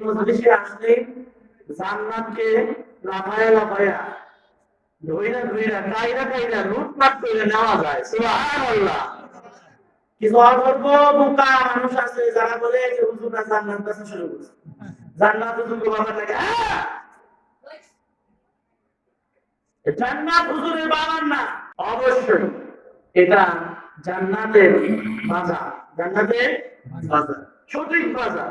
মজলিসে আসলে জান্নাতকে লাফায়া লাফায়া ধইরা ধইরা, কাইরা কাইরা লুটপাট করে নেওয়া যায়। সুবহানাল্লাহ। কিছু অল্প বোকা মানুষ আছে যারা বলে যে হুজুরা জান্নাত বেচা শুরু করছে। জান্নাত হুজুর বাবার লাগে জান্নাত হুজুরের বাবার না। অবশ্যই এটা জান্নাতের বাজার জান্নাতের বাজার। সঠিক বাজার।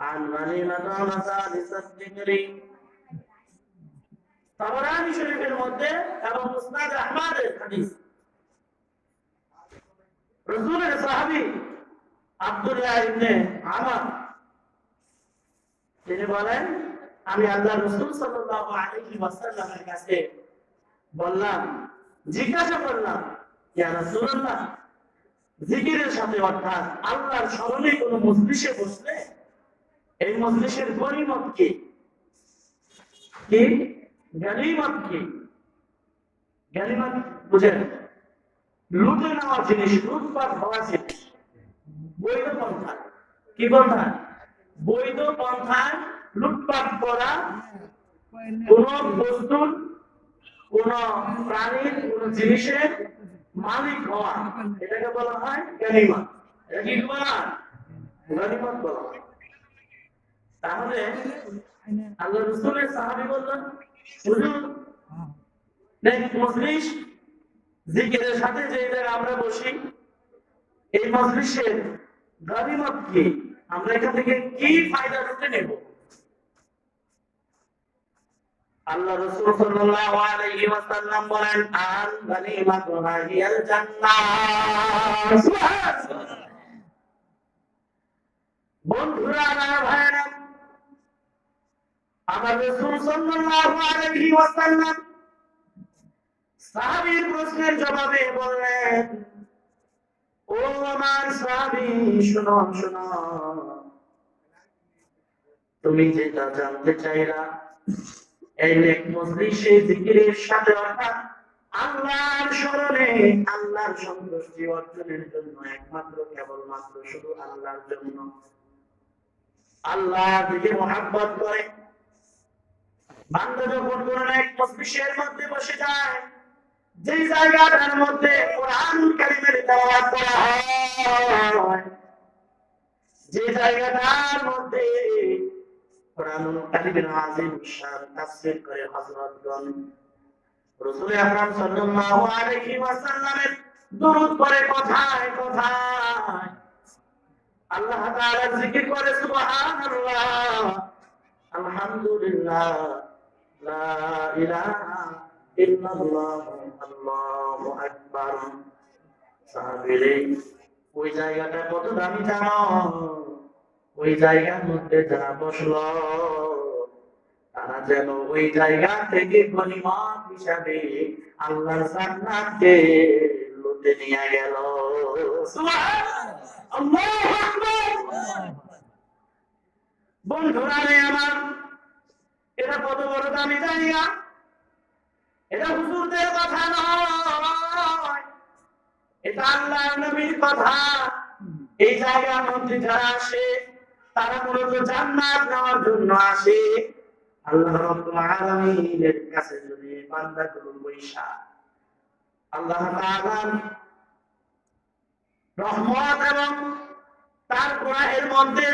عن غنيمة مسادس الذكر তাবরানি শরীফের মধ্যে এবং মুসনাদ আহমদের হাদিস রাসূলের সাহাবী আব্দুল্লাহ ইবনে আমর তিনি বলেন আমি আল্লাহ রাসূল সাল্লাল্লাহু আলাইহি ওয়াসাল্লামের কাছে বললাম জিজ্ঞাসা করলাম ইয়া রাসূলুল্লাহ জিকিরের সাথে অর্থাৎ আল্লাহর স্মরণে কোনো মজলিসে বসলে এই মজলিসের গনিমত কি? গনিমত কি? গনিমত বুঝেন, লুটে নেওয়া জিনিস, লুটপাট হওয়া জিনিস, বৈধ পন্থা। কি পন্থা? বৈধ পন্থায় লুটপাট করা কোন বস্তুর, কোন প্রাণীর, কোন জিনিসের মালিক হওয়া। এটাকে বলা হয় গনিমত এটা কি বলা গনিমত বলা হয়। তাহলে আল্লাহ রসুলের সাহাবি বললেন হুজুর নেক্সট মজলিস জিকিরের সাথে যে জায়গায় আমরা বসি এই মজলিসের কি? আমরা এখান থেকে কি ফায়দা নেব? আল্লাহ রাসূল সাল্লাল্লাহু আলাইহি ওয়াসাল্লাম বলেন আল জান্নাহ। বন্ধুরা আমার ভাইরা প্রশ্নের জবাবে বললেন, ও আমার তুমি যেটা জানতে চাইরা এই সাথে অর্থাৎ আল্লাহর স্মরণে আল্লাহর সন্তুষ্টি অর্জনের জন্য একমাত্র শুধু আল্লাহর জন্য। আল্লাহ দিকে মহাব্বত করে। বান্দা যখন কোন এক মজলিসের মধ্যে বসে যায়। যে জায়গাটার মধ্যে কোরআন কারিমের তেলাওয়াত করা হয়, যে জায়গাটার মধ্যে কোরআন কারিমের আজিম শান তাফসীর করে হযরতগণ রাসূল আকরাম সাল্লাল্লাহু আলাইহি ওয়াসাল্লামের দরুদ আল্লাহ তাআলা জিকির করে সুবহানাল্লাহ, আলহামদুলিল্লাহ। লা ইলাহা ইল্লাল্লাহ, আল্লাহু আকবার। সাহাবীরে, ওই জায়গাটা কত দামি জানো? ওই জায়গার মধ্যে যারা বসল, তারা যেন ওই জায়গা থেকে গনিমত হিসাবে আল্লাহর জান্নাতকে লুটে নিয়ে গেল। বন্ধুরা আমার এটা কত বড় দামি এটা হুজুরদের কথা নয়। এটা আল্লাহ নবীর কথা। এই জায়গার যারা আসে, তারা মূলত জান্নাত নেওয়ার জন্য আসে। আল্লাহ আলামিনের কাছে যদি বান্দাগুলো বৈশা আল্লাহ তাআলা রহমত এবং তার গুনাহের মধ্যে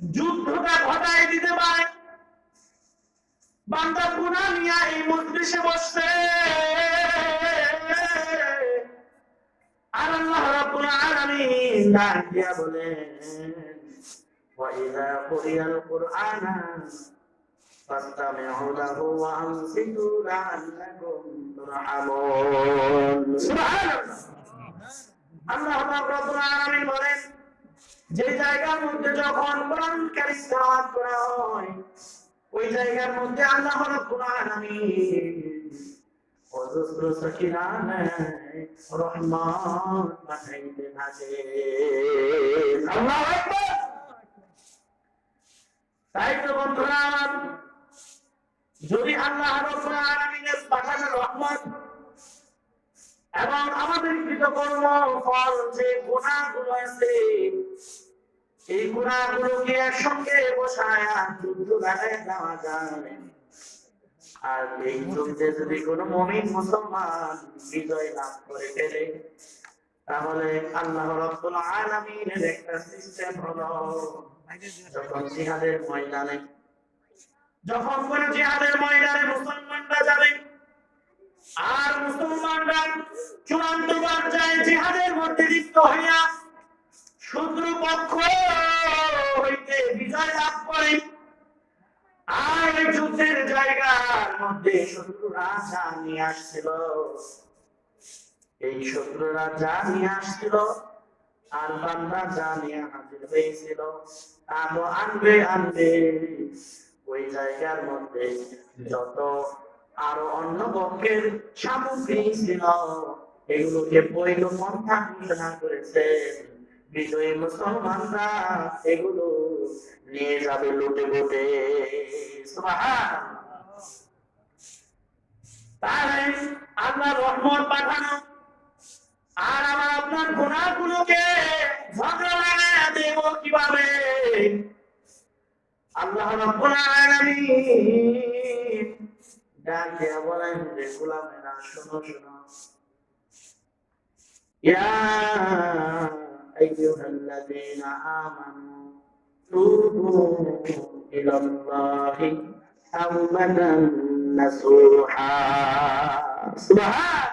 যুদ্ধটা ঘটায় দিতে পারে। বান্দা গুনাহ নিয়ে এই মজলিসে বসছে আর আল্লাহ রাব্বুল আলামিন ডাক দিয়া বলেন وإذا قرئ القرآن فاستمعوا له وأنصتوا لعلكم ترحمون سبحان الله আল্লাহ রাব্বুল আলামিন বলেন যে জায়গার মধ্যে যখন কোরআন কারীম তেলাওয়াত করা হয় ওই জায়গার মধ্যে আল্লাহ অজস্র রহমান পাঠাইতে থাকে তাই তো বন্ধুরা যদি আল্লাহ রাব্বুল আলামিনের এবং আমাদের কৃতকর্ম ফল যে গুণাগুলো আছে এই একসঙ্গে আর এই যুদ্ধে যদি কোনো মমিন মুসলমান বিজয় লাভ করে ফেলে, তাহলে আল্লাহ একটা সিস্টেম হলো, যখন জিহাদের ময়দানে, যখন কোন জিহাদের ময়দানে মুসলমানরা যাবে, আর মুসলমানরা চূড়ান্ত পর্যায়ে জিহাদের মধ্যে লিপ্ত হইয়া শত্রু পক্ষ হইতে বিজয় লাভ করে। আর যুদ্ধের জায়গার মধ্যে শত্রুরা যা নিয়ে আসছিল। এই শত্রুরা যা নিয়ে আসছিল, আর বান্দা যা নিয়ে হাজির হয়েছিল তো আনবে আনবে। ওই জায়গার মধ্যে যত আরও অন্য পক্ষের সামগ্রী ছিল, এগুলোকে বৈধ পন্থা ঘোষণা করেছে। বিজয়ী মুসলমানরা এগুলো নিয়ে যাবে লুটে লুটে তাহলে আল্লাহ রহমত পাঠানো আর আমার আপনার গুণাগুলোকে ঝগড়া লাগায় দেব কীভাবে? আল্লাহ রব্বুল আলামিন ডাক বলেন যে, গোলামেরা, শোনো শোনো। আইয়ুহাল্লাযীনা আমানু তুবু ইলাল্লাহি তাওবাতান নাসুহা। সুবহান।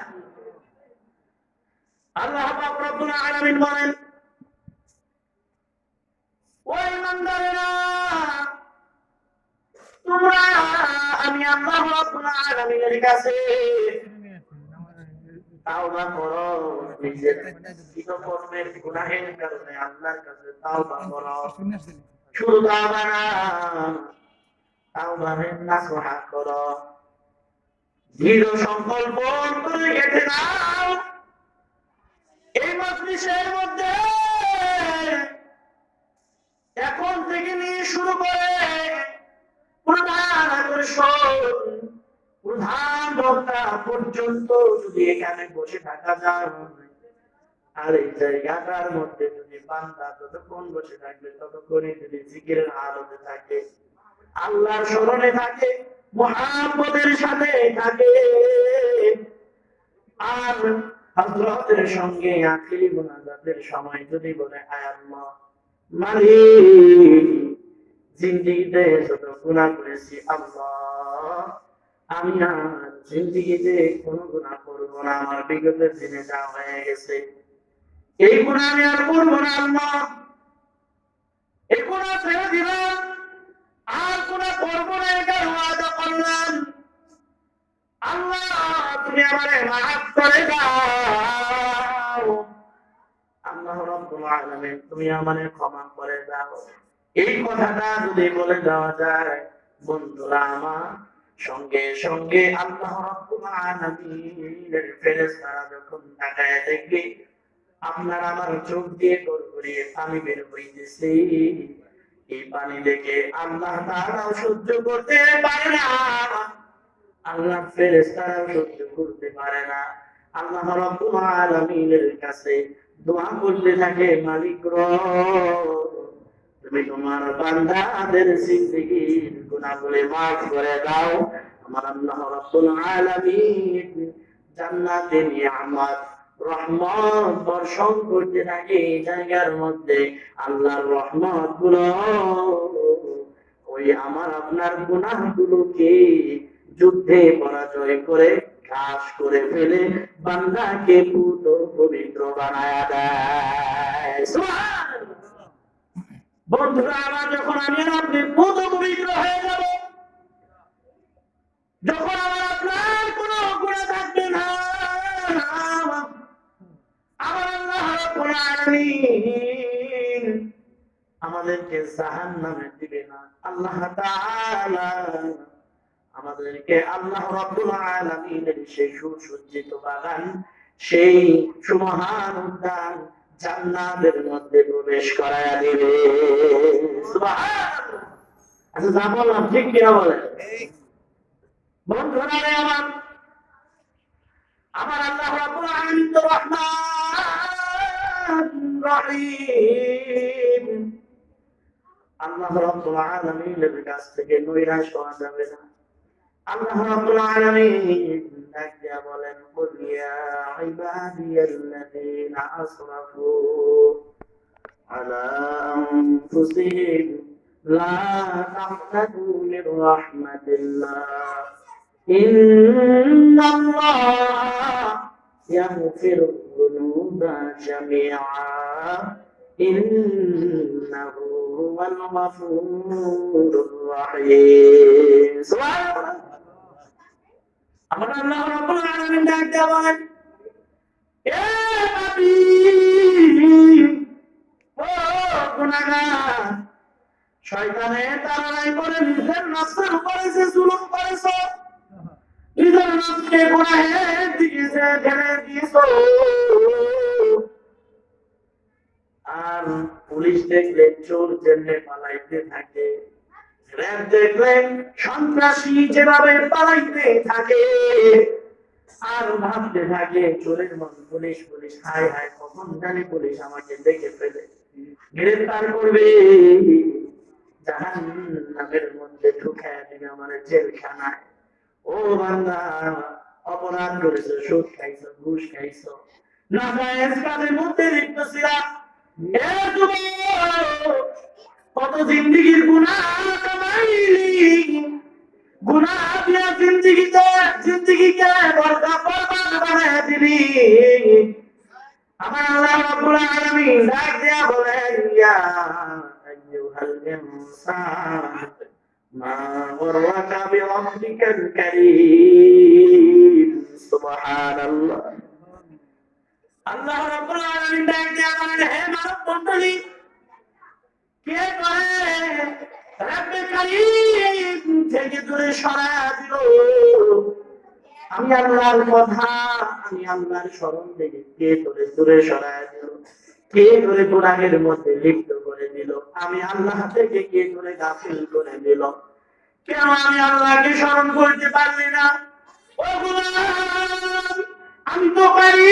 আল্লাহ পাক রব্বুল বলেন, ও ইমানদারেরা তোমরা, আমি আল্লাহ রাব্বুল আলামিনের কাছে তাওবা করো, নিজের কৃতকর্মের গুনাহের কারণে আল্লাহর কাছে তাওবা করো। শুধু তাওবা না তাওবাহের নাসুহা করো। দৃঢ় সংকল্প করে গেছে নাও। এই মজলিসের মধ্যে এখন থেকে নিয়ে শুরু করে প্রধান আকর্ষণ প্রধান বক্তা পর্যন্ত যদি এখানে বসে থাকা যায়। আর এই জায়গাটার মধ্যে যদি বান্দা ততক্ষণ বসে থাকবে, ততক্ষণই যদি জিকিরের আলোতে থাকে, আল্লাহর স্মরণে থাকে, মোহাম্মদের সাথে থাকে। আর হযরতের সঙ্গে আখিরি মুনাজাতের সময় যদি বলে, আয় আল্লাহ মালিক জিন্দিগিতে যত গুনাহ করেছি, আল্লাহ আমি জিন্দিগিতে কোনো গুনাহ করব না, আমার বিগতের দিনে যা হয়ে গেছে, এই গুনাহ আমি আর করব না, আল্লাহ। এই গুনাহ ছেড়ে দিলাম, আর না এটা ওয়াদা করলাম। আল্লাহ, তুমি আমারে মাফ করে দাও। আল্লাহ রাব্বুল আলামিন, তুমি আমারে ক্ষমা করে দাও। এই কথাটা যদি বলে দেওয়া যায়, বন্ধুরা আমার সঙ্গে সঙ্গে আল্লাহ রাব্বুল যখন তাকায় দেখবে, আপনার আমার চোখ দিয়ে গড়গড়িয়ে পানি বের হইতেছে। এই পানি দেখে আল্লাহ তাআলাও সহ্য করতে পারে না। আল্লাহ ফেরেশতারাও সহ্য করতে পারে না। আল্লাহ রাব্বুল আলামিনের কাছে দোয়া করতে থাকে মালিক র তুমি তোমার বান্দাদের জিন্দেগির গুনাহগুলি মাফ করে দাও। আমার আল্লাহ রাব্বুল আলামিন জান্নাতে নিয়ামত, রহমত বর্ষণ করতে থাকে এই জায়গার মধ্যে আল্লাহর রহমতগুলো ওই আমার আপনার গুনাহ গুলোকে যুদ্ধে পরাজয় করে ঘাস করে ফেলে বান্দাকে পুত পবিত্র বানায়া দেয়। বন্ধুরা, আমার যখন আমি আপনি পবিত্র হয়ে যাব, যখন আমার আপনার কোনো থাকবে না, আমার আল্লাহ আমাদেরকে জাহান নামে দিবে না। আল্লাহ আমাদেরকে আল্লাহ রাব্বুল আলামিনের সেই সুসজ্জিত বাগান, সেই সুমহান উদ্যান জান্নাতের মধ্যে প্রবেশ করায়া দিবে। আচ্ছা যা বললাম, ঠিক কিনা বন্ধুরা, রে আমার আমার আল্লাহ রাব্বুল আলামিন তো রহমান রহিম। আল্লাহ রাব্বুল আলামিনের কাছ থেকে নৈরাশ হওয়া যাবে না। আল্লাহ রাব্বুল আলামিন ডাক দিয়া বলেন কুল ইয়া ইবাদিয়াল্লাযীনা আসরাফু আলা আনফুসিহিম লা তাহনাতু মির রাহমাতিল্লাহ ইন্নাল্লাহ ইয়াগফিরু যুনুবা জামিআ إنه هو الغفور الرحيم سبحان الله আমার আল্লাহ করেছ, নিজের নফসকে গুনাহের দিকে ঠেলে দিয়েছ, আর পুলিশ দেখলে চোর জেনে পালাইতে থাকে দেখলেন, সন্ত্রাসী যেভাবে পালাইতে থাকে, আর ভাবতে থাকে চোরের মন পুলিশ পুলিশ হায় হায় কখন জানি পুলিশ আমাকে দেখে ফেলে গ্রেফতার করবে। জাহান মধ্যে ঢুকায় দিবে আমার জেলখানায়। ও বান্দা, অপরাধ করেছ, সুদ খাইছো, ঘুষ খাইছো। না কাজের মধ্যে লিপ্ত ছিলাম। কত জিন্দিগির গুনাহ কামাইলি? গুনাহ দিয়া জিন্দিগিতে জিন্দিগিকে বরকা বরবাদ বানায় দিলি? আমার আল্লাহ রাব্বুল আলামিন ডাক দিয়া বলেন, ইয়া আইয়ুহাল ইনসান দিয়া বলেন, হে মানব মণ্ডলী কে করে? থেকে দূরে দিল। আমি আল্লাহর কথা, আমি আল্লাহর স্মরণ থেকে কে তোরে দূরে দিল? কে গুনাহের মধ্যে লিপ্ত করে দিল? আমি আল্লাহ থেকে কে তোরে গাফিল করে দিল? কেন আমি আল্লাহকে স্মরণ করতে পারলি না? ও আমি তো পারি।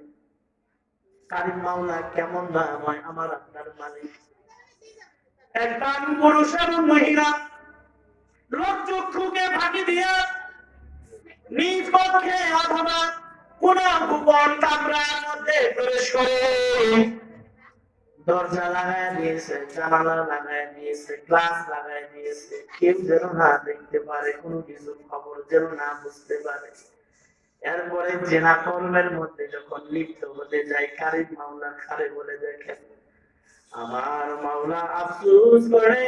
কারিম মাওলা কেমন দাম হয় আমার আপনার মালিক। পুরুষ এবং মহিলা, লোক চক্ষুকে ফাঁকি দিয়া নিজ পক্ষে অথবা কোন গোপন কামরার মধ্যে প্রবেশ করে। দরজা লাগায় দিয়েছে, জানালা লাগায় দিয়েছে, গ্লাস লাগায় দিয়েছে, কেউ যেন না দেখতে পারে, কোনো কিছু খবর যেন না বুঝতে পারে। এরপরে জেনা কর্মের মধ্যে যখন লিপ্ত হতে যায় কারিম মাওলা খারে বলে দেখেন, আমার মাওলা আফসোস করে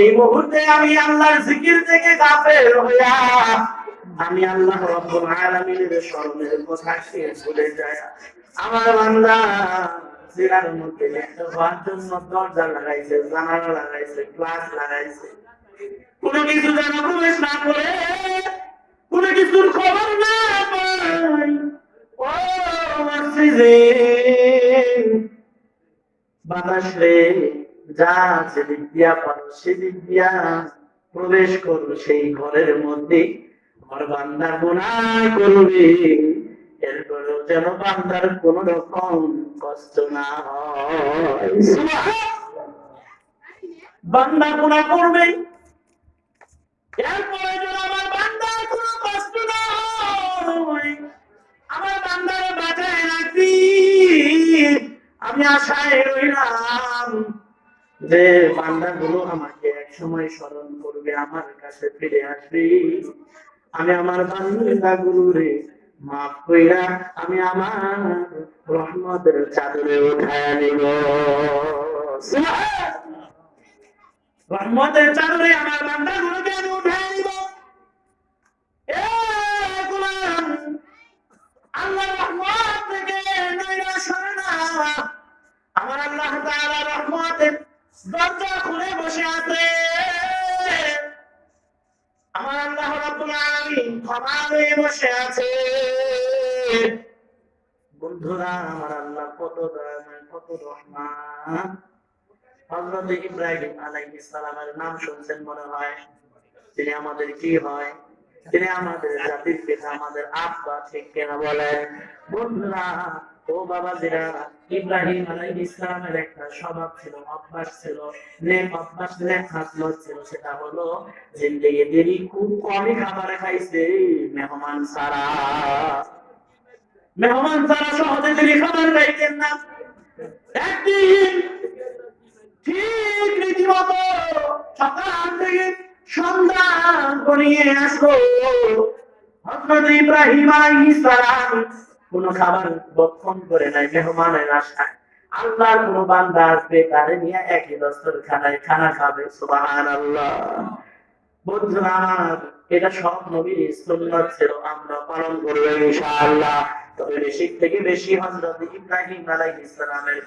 এই মুহূর্তে আমি আল্লাহর জিকির থেকে গাফেল হইয়া, আমি আল্লাহ রব্বুল আলামিনের স্মরণের কথা সে ভুলে যায় আমার বান্দা মধ্যে দরজা লাগাইছে, জানালা লাগাইছে গ্লাস লাগাইছে। কোনো কিছু প্রবেশ না করে, কোনো কিছুর খবর না পাই। ও বাতাস রে, যা প্রবেশ করো সেই ঘরের মধ্যে। আমার বান্দা গুণা করবে। এরপরেও যেন বান্দার কোন রকম কষ্ট না হয়। বান্দা গুণা করবে। এরপরে যেন আমার বান্দার কোনো কষ্ট না হয়, আমার বান্দারে বাঁচায় রাখবি আমি আশায় রইলাম যে বান্দাগুলো আমাকে এক সময় স্মরণ করবে, আমার কাছে ফিরে আসবে। আমি আমার বান্দাগুলো রে মাফ কইরা আমি আমার রহমতের চাদরে উঠায় নিব। রহমতের চাদরে আমার বান্দাগুলোকে আমি উঠায় নিব। আমার আল্লাহ তাআলা রহমতের দরজা খুলে বসে আছে। আমার আল্লাহ রাব্বুল আলামিন ক্ষমা হয়ে বসে আছে। বন্ধুরা, আমার আল্লাহ কত দয়াময়, কত রহমান। হযরত ইব্রাহিম আলাইহিস সালামের নাম শুনছেন মনে হয়? তিনি আমাদের কি হয়? তিনি আমাদের জাতির পিতা, আমাদের আব্বা, ঠিক কিনা বলেন? বন্ধুরা ও ইব্রাহিম আলাইহিস একটা স্বভাব ছিল, অভ্যাস ছিল অভ্যাস, নেক হাসলত ছিল, সেটা হলো জিন্দেগি দেরি খুব কমই খাবার খাইছে, মেহমান সারা মেহমান সারা সহজে খাবার খাইতেন না। একদিন ঠিক রীতিমতো সকাল থেকে গড়িয়ে আসলো হযরত ইব্রাহিম আলাইহিস সালাম। কোনো খাবার বক্ষণ করে নাই, মেহমানের আশায়। আল্লাহর কোনো বান্দা আসবে, তারে নিয়ে একই দস্তর খানায় খানা খাবে বন্ধুরা আমার এটা সব নবীর সুন্নাত ছিল, আমরা পালন করব ইনশাআল্লাহ। তবে বেশি থেকে বেশি ইব্রাহিম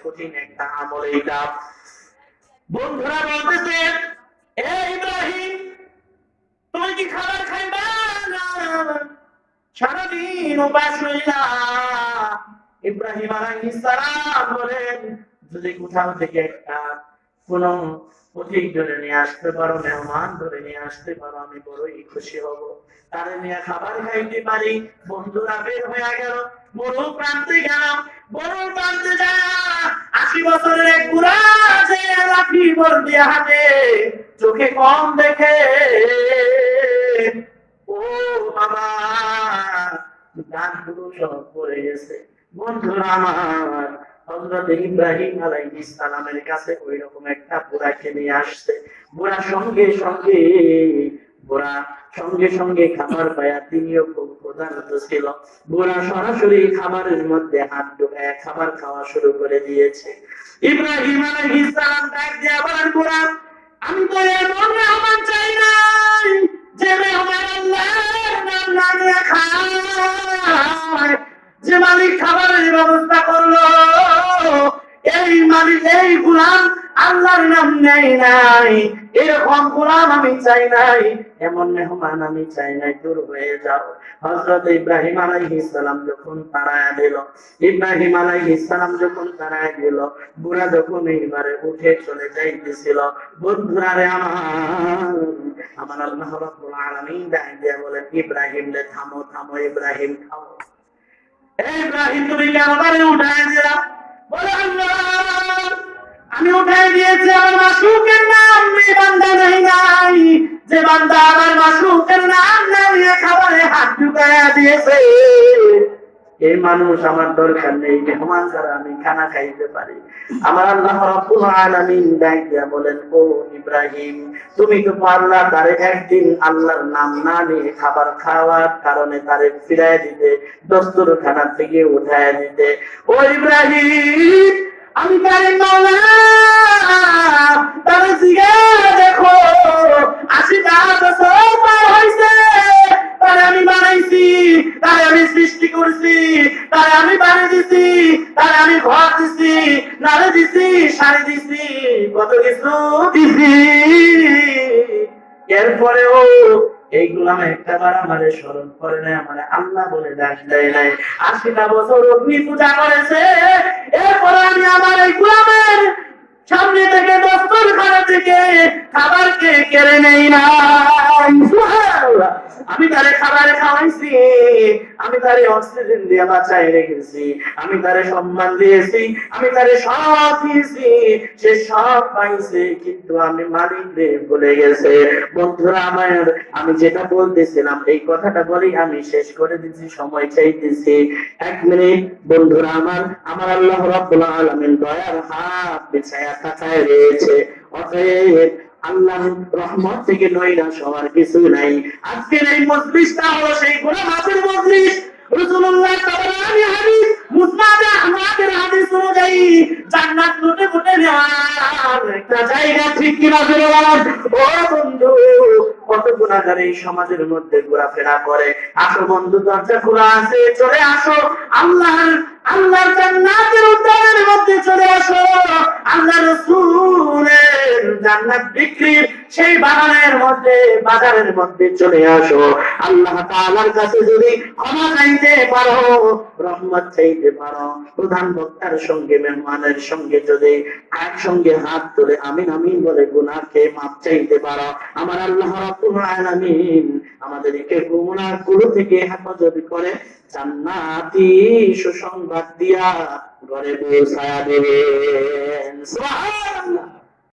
কঠিন একটা আমল এইটা। বন্ধুরা এ ইব্রাহিম, তুমি কি খাবার খাইবা না? সারাদিন উপাস রইলা। ইব্রাহিম আলাইহিস সালাম বলেন, যদি কোথাও থেকে একটা কোন অধিক ধরে নিয়ে আসতে পারো, মেহমান ধরে নিয়ে আসতে পারো, আমি বড়ই খুশি হব। তারে নিয়ে খাবার খাইতে পারি, বন্ধুরা বের হয়ে গেল। বড় প্রান্তে বড় প্রান্তে যা আশি বছরের এক লাঠি হাতে চোখে কম দেখে, ও বাবা গানগুলো সব পড়ে গেছে। বন্ধুরা আমার, হযরত ইব্রাহিম কাছে ওই রকম একটা বুড়াকে নিয়ে আসছে। বুড়া সঙ্গে সঙ্গে বুড়া সঙ্গে সঙ্গে খাবার পায়া তিনিও খুব ছিল। বুড়া সরাসরি খাবারের মধ্যে হাত ঢুকায়, খাবার খাওয়া শুরু করে দিয়েছে। ইব্রাহিম আলাইহিস সালাম ডাক দিয়ে বলেন বুড়া আমি তো এমন মেহমান চাই নাই। যে মেহমান আল্লাহর যে মালিক খাবারের ব্যবস্থা করল এই মালিক এই গুলাম আল্লাহর নাম নেই নাই। এরকম গুলাম আমি চাই নাই। এমন মেহমান আমি চাই নাই। দূর হয়ে যাও। হযরত ইব্রাহিম আলাইহিস সালাম যখন তারায় দিল, ইব্রাহিম আলাইহিস সালাম যখন তারায় দিল, বুড়া যখন এইবারে উঠে চলে যাইতেছিল, বন্ধুরা রে আমার আমার আল্লাহ রাব্বুল আলামিন ডাক দিয়ে বলেন ইব্রাহিম রে থামো থামো, ইব্রাহিম থামো। ইব্রাহিম, তুমি কেন বারে উঠায় দিলা? বলে, আল্লাহ আমি উঠাই দিয়েছি আমার মাসুকের নাম এই বান্দা নাই নাই। যে বান্দা আমার মাসুকের নাম না নিয়ে খাবারে হাত ঢুকাইয়া দিয়েছে। এই মানুষ আমার দরকার নেই, মেহমান ছাড়া আমি খানা খাইতে পারি। আমার আল্লাহ আলামিন বলেন, ও ইব্রাহিম, তুমি তো পারলা তারে একদিন আল্লাহর নাম না নিয়ে খাবার খাওয়ার কারণে তারে ফিরায় দিতে দস্তুর খানা থেকে উঠায় দিতে। ও ইব্রাহিম আমি তারে মাওলা তারে জিজ্ঞাসা দেখো আশিটা বছর পার হয়েছে তারে আমি বানাইছি, তারে আমি সৃষ্টি করছি, তারে আমি বানিয়ে দিছি, তারে আমি ঘর দিছি, নারে দিছি শাড়ি দিছি, কত কিছু দিছি। এরপরেও এইগুলো আমি একটা বার আমাদের স্মরণ করে নাই, আমার আল্লাহ বলে ডাক দেয় নাই। আশিটা বছর অগ্নি পূজা করেছে, এরপরে আমি আমার এই গুলামের সামনে থেকে দস্তর খানা থেকে খাবারকে কেড়ে নেই। না আমি তারে খাবার খাওয়াইছি, আমি তারে অক্সিজেন দিয়ে বাঁচাই রেখেছি, আমি তারে সম্মান দিয়েছি, আমি তারে সব দিয়েছি, সে সব পাইছে, কিন্তু আমি মালিক রে ভুলে গেছে। বন্ধুরা আমার, আমি যেটা বলতেছিলাম, এই কথাটা বলেই আমি শেষ করে দিচ্ছি, সময় চাইতেছি। এক মিনিট, বন্ধুরা আমার আমার আল্লাহ রাব্বুল আলামিন দয়ার হাত বিছায়া তাকায় রয়েছে। অতএব আল্লাহ রহমত থেকে নইরা সবার কিছু নাই। আজকের এই মজলিসটা হলো সেই মজলিস। কত গুণাগার এই সমাজের মধ্যে ঘোরাফেরা করে। আসো বন্ধু, দরজা খোলা আছে, চলে আসো। আল্লাহর আল্লাহর জান্নাতের উদ্যানের মধ্যে চলে আসো আল্লাহ রসুলের জান্নাত বিক্রির সেই বাগানের মধ্যে, বাজারের মধ্যে চলে আসো। আল্লাহ তাআলার কাছে যদি ক্ষমা চাইতে পারো, রহমত চাইতে পারো। প্রধান বক্তার সঙ্গে, মেহমানের সঙ্গে যদি একসঙ্গে হাত তুলে আমিন আমিন বলে গুনাহকে মাপ চাইতে পারো, আমার আল্লাহ রাব্বুল আমাদেরকে গুনাহগুলো থেকে হেফাজত করে জান্নাতি সুসংবাদ দিয়া ঘরে পৌঁছায়া দেবেন। সুবহানাল্লাহ।